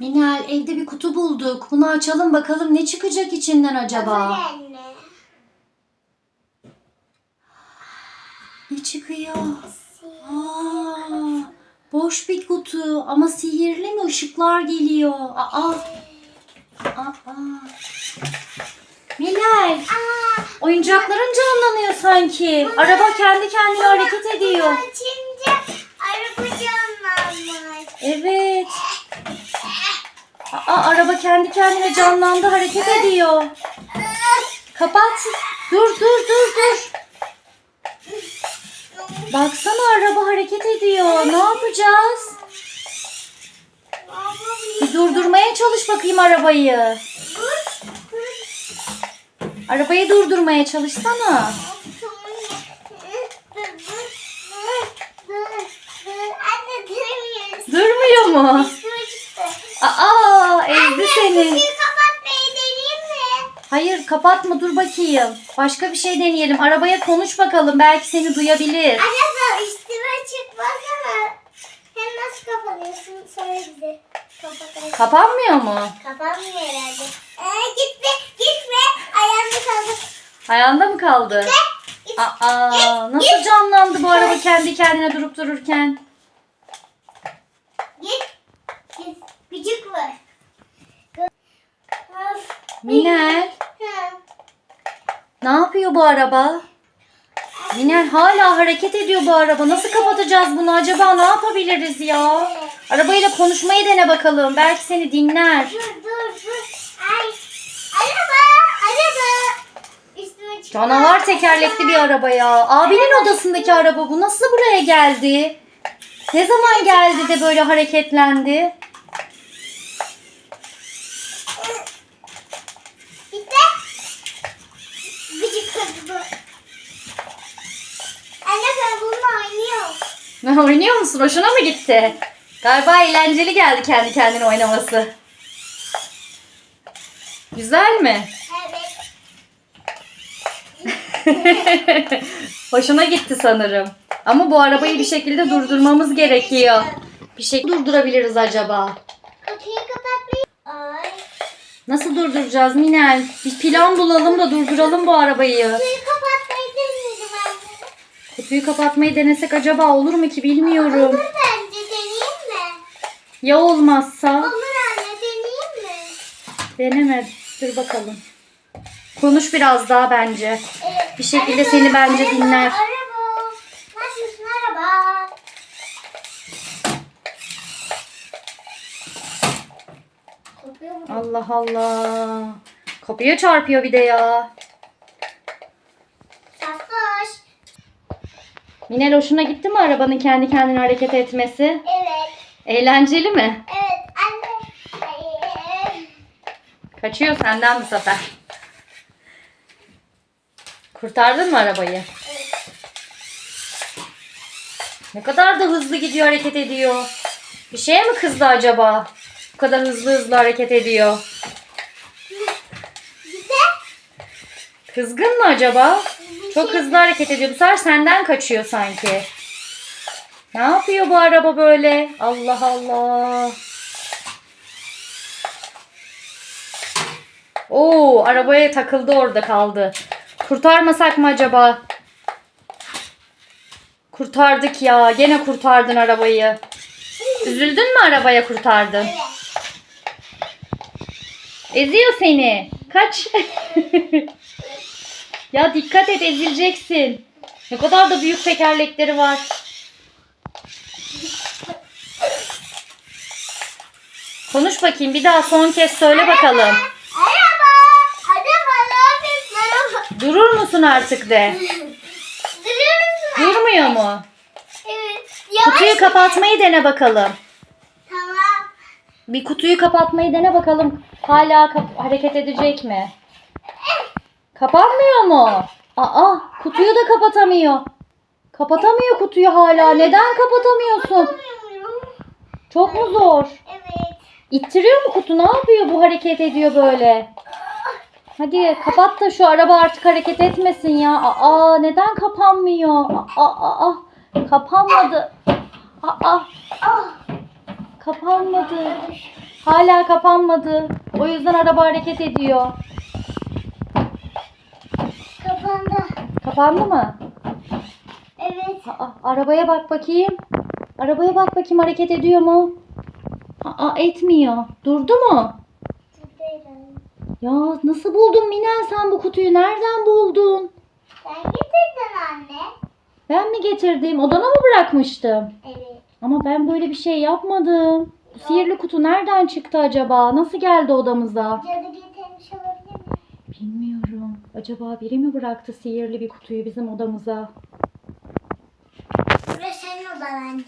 Minel evde bir kutu bulduk. Bunu açalım bakalım ne çıkacak içinden acaba? Anne. Ne çıkıyor? Aa, boş bir kutu ama sihirli mi? Işıklar geliyor. Aa. Aa. Minel, Aa, oyuncakların canlanıyor sanki. Araba kendi kendine hareket ediyor. açınca araba canlanmış. Evet. Aa, araba kendi kendine canlandı, hareket ediyor. Kapat. Dur, dur, dur, dur. Baksana araba hareket ediyor. Ne yapacağız? Bir durdurmaya çalış bakayım arabayı. Arabayı durdurmaya çalışsana. Durmuyor mu? Üstüme çıktı. Aa, ezdi seni. Kutuyu kapatmayı deneyeyim mi? Hayır, kapatma dur bakayım. Başka bir şey deneyelim. Arabaya konuş bakalım. Belki seni duyabilir. Acaba üstüme çıkmasana. Hem nasıl kapanıyorsun? Söyle bize. Kapatalım. Kapanmıyor mu? Kapanmıyor herhalde. Ee, gitme, gitme. Ayağımda kaldı. Ayağında mı kaldı? Git. Aa, nasıl canlandı bu araba kendi kendine durup dururken? Git. Git. Gıcık var. Minel, ne yapıyor bu araba? Minel hala hareket ediyor bu araba. Nasıl kapatacağız bunu acaba? Ne yapabiliriz ya? Arabayla konuşmayı dene bakalım. Belki seni dinler. Dur dur dur. Ay. Araba. Araba. Üstüme. Canavar tekerlekli bir araba ya. Abinin odasındaki araba bu. Nasıl buraya geldi? Ne zaman geldi de böyle hareketlendi? Gitti. Gıcık kız bu. Anne ben bununla oynuyorum. Ne oynuyor musun? Hoşuna mı gitti? Galiba eğlenceli geldi kendi kendine oynaması. Güzel mi? Evet. Hoşuna gitti sanırım. Ama bu arabayı bir şekilde durdurmamız gerekiyor. Bir şey durdurabiliriz acaba? Kapıyı kapatmayı. Ay. Nasıl durduracağız Minel? Bir plan bulalım da durduralım bu arabayı. Kapıyı. Kutuyu kapatmayı denesek acaba olur mu ki bilmiyorum. Olur bence deneyeyim mi? Ya olmazsa? Olur anne deneyeyim mi? Deneme. Dur bakalım. Konuş biraz daha bence. Evet. Bir şekilde seni bence araba, dinler. Araba. Nasılsın araba? Allah Allah. Kapıya çarpıyor bir de ya. Minel hoşuna gitti mi arabanın kendi kendine hareket etmesi? Evet. Eğlenceli mi? Evet anne. Kaçıyor senden bu sefer. Kurtardın mı arabayı? Evet. Ne kadar da hızlı gidiyor hareket ediyor. Bir şeye mi kızdı acaba? Bu kadar hızlı hızlı hareket ediyor. Kızgın mı acaba? Çok hızlı hareket ediyor. Bu sefer senden kaçıyor sanki. Ne yapıyor bu araba böyle? Allah Allah. Oo, arabaya takıldı orada kaldı. Kurtarmasak mı acaba? Kurtardık ya. Gene kurtardın arabayı. Üzüldün mü arabaya kurtardın? Eziyor seni. Kaç. ya dikkat et ezileceksin. Ne kadar da büyük tekerlekleri var. Konuş bakayım bir daha son kez söyle bakalım. Araba. Araba. Araba? Durur musun artık de. Duruyor musun? Durmuyor mu? Evet. Yavaş. Kutuyu kapatmayı dene bakalım. Tamam. Bir kutuyu kapatmayı dene bakalım. Hala hareket edecek mi? Kapanmıyor mu? Aa, kutuyu da kapatamıyor. Kapatamıyor kutuyu hala. Neden kapatamıyorsun? Çok mu zor? Evet. İttiriyor mu kutu? Ne yapıyor bu hareket ediyor böyle? Hadi kapat da şu araba artık hareket etmesin ya. Aa neden kapanmıyor? Aa, aa, aa. kapanmadı. Aa kapanmadı. Hala kapanmadı. O yüzden araba hareket ediyor. Kapandı. Kapandı mı? Evet. Aa, arabaya bak bakayım. Arabaya bak bakayım hareket ediyor mu? Aa, etmiyor. Durdu mu? Ya nasıl buldun Minel sen bu kutuyu? Nereden buldun? Sen getirdin anne. Ben mi getirdim? Odana mı bırakmıştım? Evet. Ama ben böyle bir şey yapmadım. Bu sihirli kutu nereden çıktı acaba? Nasıl geldi odamıza? Cadı? Bilmiyorum. Acaba biri mi bıraktı sihirli bir kutuyu bizim odamıza? Burası senin odan anne.